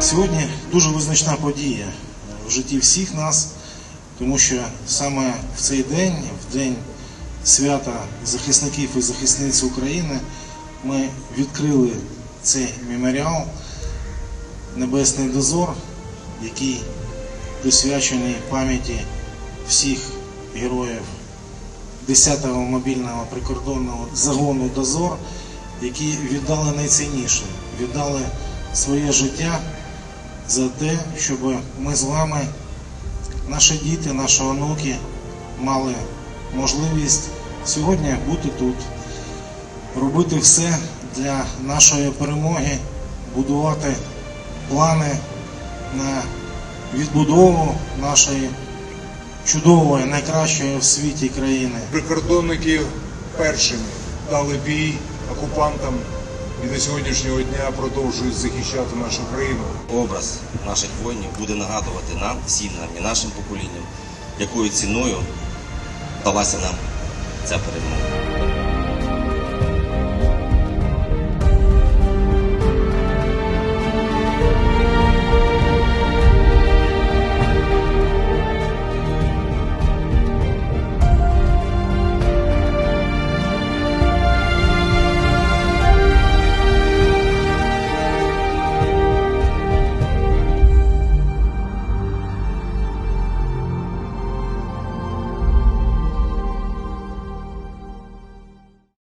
Сьогодні дуже визначна подія в житті всіх нас, тому що саме в цей день, в день свята захисників і захисниць України, ми відкрили цей меморіал Небесний дозор, який присвячений пам'яті всіх героїв 10-го мобільного прикордонного загону Дозор, які віддали найцінніше, віддали своє життя за те, щоб ми з вами, наші діти, наші онуки, мали можливість сьогодні бути тут, робити все для нашої перемоги, будувати плани на відбудову нашої чудової, найкращої в світі країни. Прикордонники першими дали бій окупантам і до сьогоднішнього дня продовжують захищати нашу країну. образ наших воїнів буде нагадувати нам, всім нам і нашим поколінням, якою ціною далася нам ця перемога.